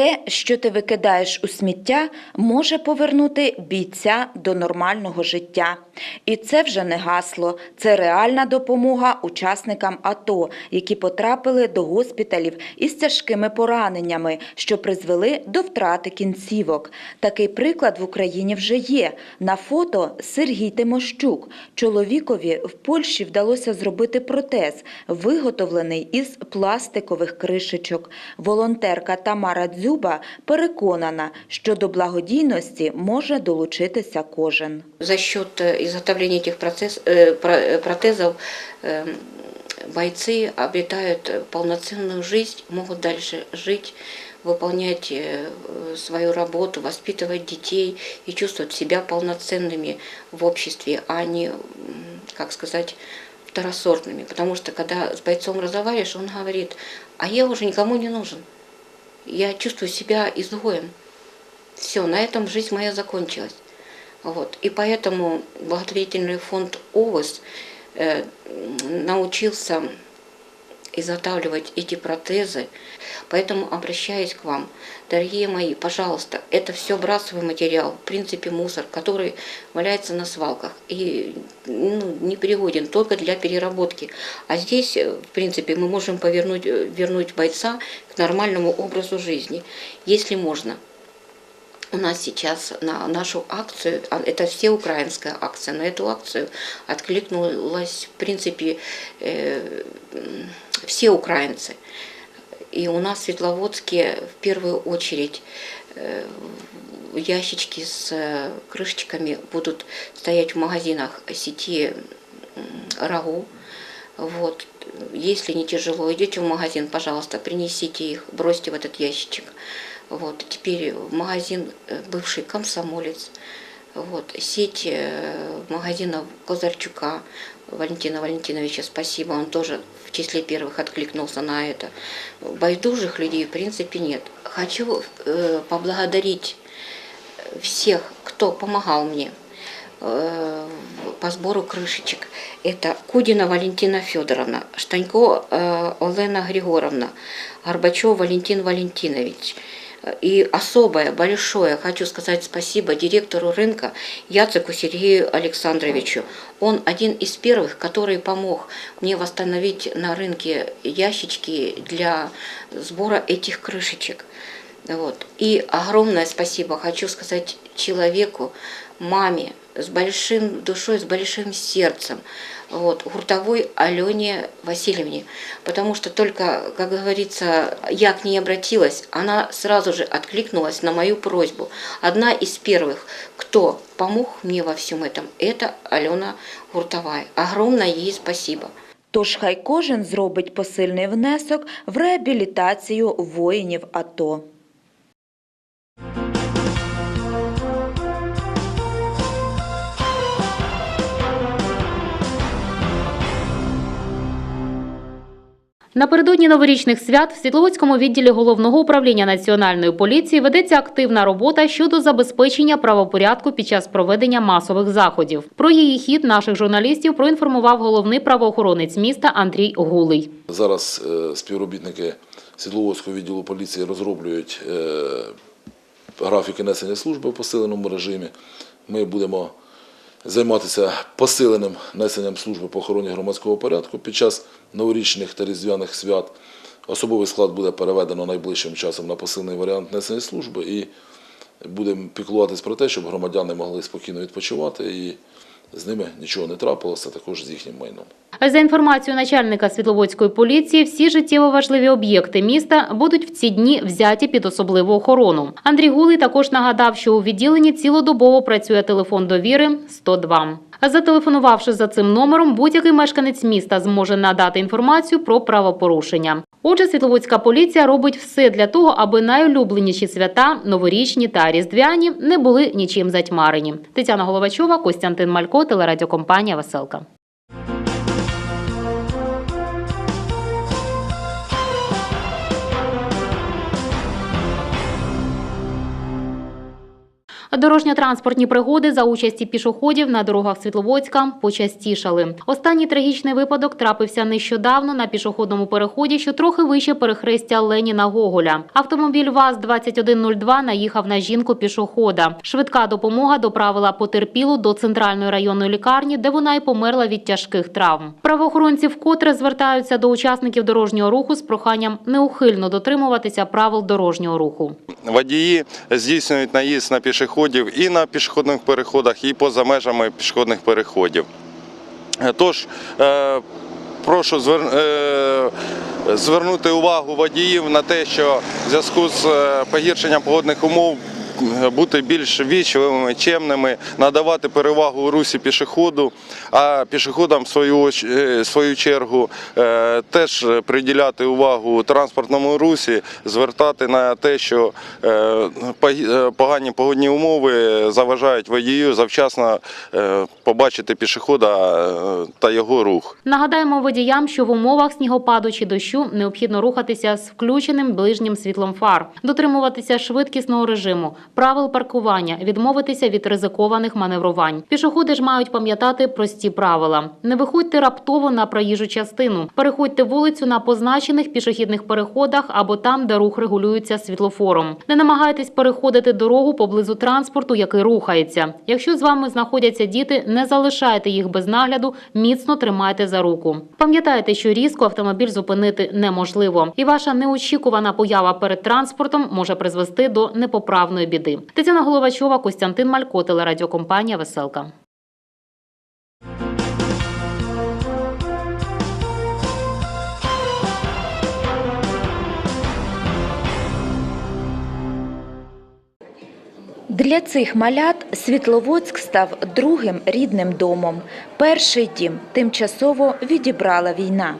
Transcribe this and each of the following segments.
Те, що ти викидаєш у сміття, може повернути бійця до нормального життя. І це вже не гасло, це реальна допомога учасникам АТО, які потрапили до госпіталів із тяжкими пораненнями, що призвели до втрати кінцівок. Такий приклад в Україні вже є. На фото Сергій Тимощук. Чоловікові в Польщі вдалося зробити протез, виготовлений із пластикових кришечок. Волонтерка Тамара Дзюба переконана, що до благодійності може долучитися кожен. За счет э, изготовления этих процесс, э, про- э, протезов э, бойцы обретают э, полноценную жизнь, могут дальше жить, выполнять э, свою работу, воспитывать детей и чувствовать себя полноценными в обществе, а не, м, как сказать, второсортными. Потому что когда с бойцом разговариваешь, он говорит, а я уже никому не нужен. Я чувствую себя изгоем. Все, на этом жизнь моя закончилась. Вот. И поэтому благотворительный фонд ОВОС э, научился изготавливать эти протезы. Поэтому обращаюсь к вам, дорогие мои, пожалуйста, это все брасовый материал, в принципе мусор, который валяется на свалках и ну, не пригоден только для переработки. А здесь, э, в принципе, мы можем повернуть, э, вернуть бойца к нормальному образу жизни, если можно. У нас сейчас на нашу акцию, а это все украинская акция, на эту акцию откликнулась, в принципе, э, все украинцы. И у нас в Светловодске в первую очередь э, ящички с э, крышечками будут стоять в магазинах сети Рагу. Вот. Если не тяжело, идете в магазин, пожалуйста, принесите их, бросьте в этот ящичек. Вот. Теперь магазин э, бывший комсомолец. Вот. Сеть э, магазинов Козарчука Валентина Валентиновича, спасибо, он тоже в числе первых откликнулся на это. Байдужих людей в принципе нет. Хочу э, поблагодарить всех, кто помогал мне по сбору крышечек. Это Кудина Валентина Федоровна, Штанько Олена Григоровна, Горбачев Валентин Валентинович. И особое, большое хочу сказать спасибо директору рынка Яцеку Сергею Александровичу. Он один из первых, который помог мне восстановить на рынке ящички для сбора этих крышечек. Вот. И огромное спасибо хочу сказать человеку, маме, с большим душой, с большим сердцем, вот, Гуртовой Алене Васильевне. Потому что только, как говорится, я к ней обратилась, она сразу же откликнулась на мою просьбу. Одна из первых, кто помог мне во всем этом, это Алена Гуртовая. Огромное ей спасибо. Тож хай кожен зробить посильний внесок в реабілітацію воїнів АТО. Напередодні новорічних свят в Світловодському відділі головного управління національної поліції ведеться активна робота щодо забезпечення правопорядку під час проведення масових заходів. Про її хід наших журналістів проінформував головний правоохоронець міста Андрій Гулий. Зараз е, співробітники Світловодського відділу поліції розроблюють е, графіки несення служби в посиленому режимі. Ми будемо займатися посиленим несенням служби по охороні громадського порядку під час новорічних та різдвяних свят. Особовий склад буде переведено найближчим часом на посилений варіант несення служби і будемо піклуватись про те, щоб громадяни могли спокійно відпочивати і з ними нічого не трапилося, також з їхнім майном. За інформацією начальника Світловодської поліції, всі життєво важливі об'єкти міста будуть в ці дні взяті під особливу охорону. Андрій Гулий також нагадав, що у відділенні цілодобово працює телефон довіри 102. А Зателефонувавши за цим номером, будь-який мешканець міста зможе надати інформацію про правопорушення. Отже, Світловодська поліція робить все для того, аби найулюбленіші свята, новорічні та різдвяні, не були нічим затьмарені. Тетяна Головачова, Костянтин Малько, телерадіокомпанія Веселка. Дорожньо-транспортні пригоди за участі пішоходів на дорогах Світловодська почастішали. Останній трагічний випадок трапився нещодавно на пішохідному переході, що трохи вище перехрестя Леніна Гоголя. Автомобіль ВАЗ-2102 наїхав на жінку пішохода. Швидка допомога доправила потерпілу до центральної районної лікарні, де вона й померла від тяжких травм. Правоохоронці вкотре звертаються до учасників дорожнього руху з проханням неухильно дотримуватися правил дорожнього руху. Водії здійснюють наїзд на пішоходів і на пішохідних переходах, і поза межами пішохідних переходів. Е, Тож е, прошу е, звернути увагу водіїв на те, що в зв'язку з погіршенням погодних умов бути більш вічливими, чемними, надавати перевагу у русі пішоходу, а пішоходам в свою, е, свою чергу е, теж приділяти увагу транспортному русі, звертати на те, що е, погані погодні умови заважають водію завчасно побачити пішохода та його рух. Нагадаємо водіям, що в умовах снігопаду чи дощу необхідно рухатися з включеним ближнім світлом фар, дотримуватися швидкісного режиму, правил паркування, відмовитися від ризикованих маневрувань. Пішоходи ж мають пам'ятати прості правила: не виходьте раптово на проїжджу частину, переходьте вулицю на позначених пішохідних переходах або там, де рух регулюється світлофором. Не намагайтесь переходити дорогу поблизу транспорту, який рухається. Якщо з вами знаходяться діти, не залишайте їх без нагляду, міцно тримайте за руку. Пам'ятайте, що різко автомобіль зупинити неможливо, і ваша неочікувана поява перед транспортом може призвести до непоправної біди. Тетяна Головачова, Костянтин Малько, телерадіокомпанія Веселка. Для цих малят Світловодськ став другим рідним домом. Перший дім тимчасово відібрала війна.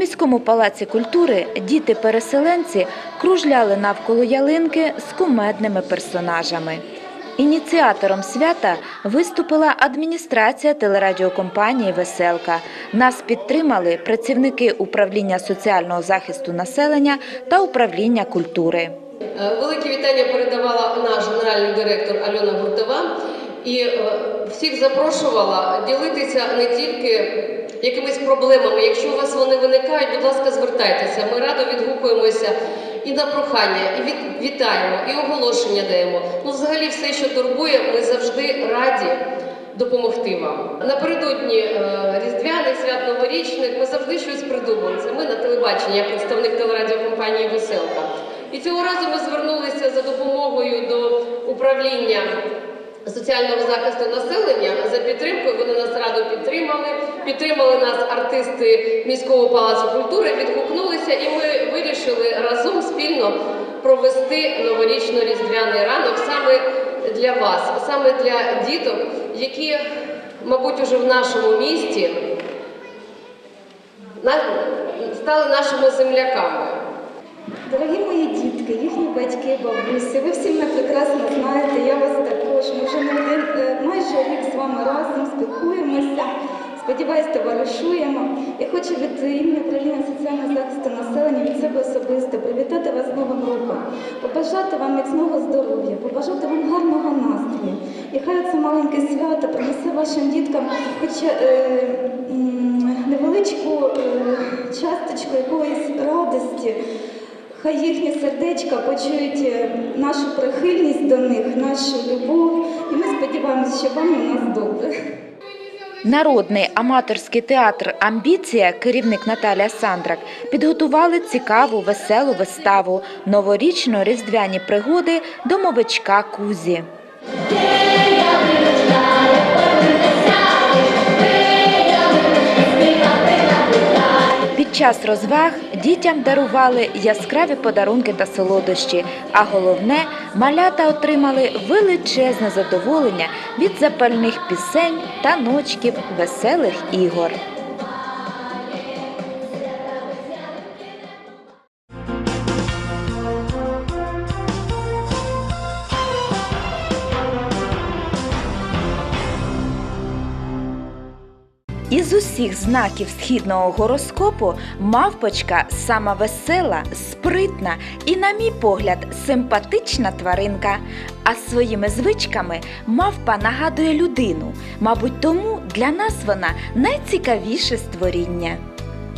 Міському палаці культури діти-переселенці кружляли навколо ялинки з кумедними персонажами. Ініціатором свята виступила адміністрація телерадіокомпанії Веселка. Нас підтримали працівники управління соціального захисту населення та управління культури. Е, Велике вітання передавала наш генеральний директор Альона Гуртова і е, всіх запрошувала ділитися не тільки якимись проблемами. Якщо у вас вони виникають, будь ласка, звертайтеся. Ми радо відгукуємося і на прохання, і від, вітаємо, і оголошення даємо. Ну, взагалі, все, що турбує, ми завжди раді допомогти вам. Напередодні е, різдвяних свят новорічних ми завжди щось придумуємо. Це ми на телебаченні, я представник телерадіокомпанії Веселка. І цього разу ми звернулися за допомогою до управління соціального захисту населення за підтримкою. Вони нас радо підтримали. Підтримали нас артисти міського палацу культури, відгукнулися, і ми вирішили разом спільно провести новорічно-різдвяний ранок саме для вас, саме для діток, які, мабуть, уже в нашому місті стали нашими земляками. Дорогі мої дітки, їхні батьки, бабусі, ви всі мене прекрасно знаєте, я вас також. Ми вже один, е, майже рік з вами разом спілкуємося. Сподіваюсь, товаришуємо. Я хочу від імені управління соціального захисту населення від себе особисто привітати вас з Новим роком, побажати вам міцного здоров'я, побажати вам гарного настрою. І хай це маленьке свято принесе вашим діткам хоч е, невеличку е, часточку якоїсь радості. Хай їхні сердечка почують е, нашу прихильність до них, нашу любов, і ми сподіваємося, що вам у нас добре. Народний аматорський театр Амбіція, керівник Наталія Сандрак, підготували цікаву веселу виставу новорічно-різдвяні пригоди домовичка Кузі. Час розваг дітям дарували яскраві подарунки та солодощі, а головне, малята отримали величезне задоволення від запальних пісень та ночків веселих ігор. Із усіх знаків східного гороскопу мавпочка сама весела, спритна і, на мій погляд, симпатична тваринка. А своїми звичками мавпа нагадує людину. Мабуть, тому для нас вона найцікавіше створіння.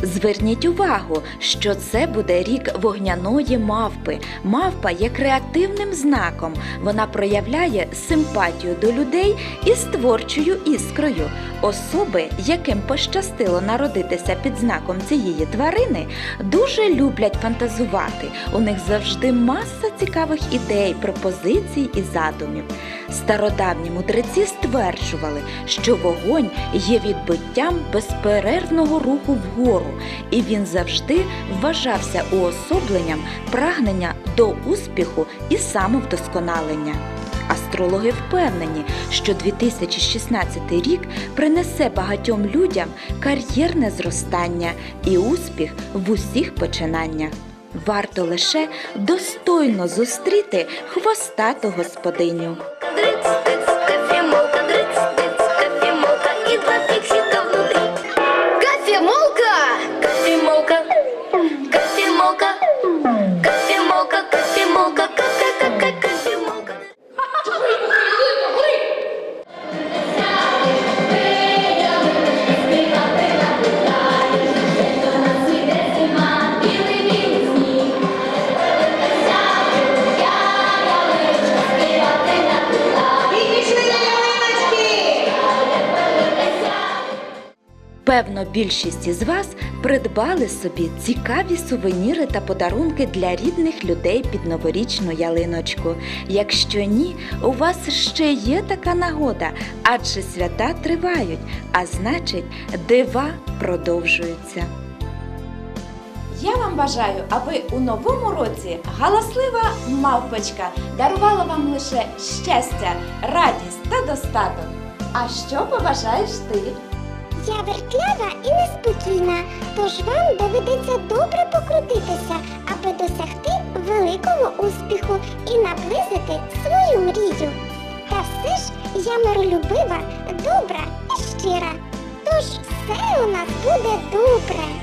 Зверніть увагу, що це буде рік вогняної мавпи. Мавпа є креативним знаком. Вона проявляє симпатію до людей із творчою іскрою. Особи, яким пощастило народитися під знаком цієї тварини, дуже люблять фантазувати. У них завжди маса цікавих ідей, пропозицій і задумів. Стародавні мудреці стверджували, що вогонь є відбиттям безперервного руху вгору, і він завжди вважався уособленням прагнення до успіху і самовдосконалення. Астрологи впевнені, що 2016 рік принесе багатьом людям кар'єрне зростання і успіх в усіх починаннях. Варто лише достойно зустріти хвостату господиню. Певно, більшість із вас придбали собі цікаві сувеніри та подарунки для рідних людей під новорічну ялиночку. Якщо ні, у вас ще є така нагода, адже свята тривають, а значить, дива продовжуються. Я вам бажаю, аби у новому році галаслива мавпочка дарувала вам лише щастя, радість та достаток. А що побажаєш ти? Я вертлява і неспокійна, тож вам доведеться добре покрутитися, аби досягти великого успіху і наблизити свою мрію. Та все ж я миролюбива, добра і щира. Тож все у нас буде добре.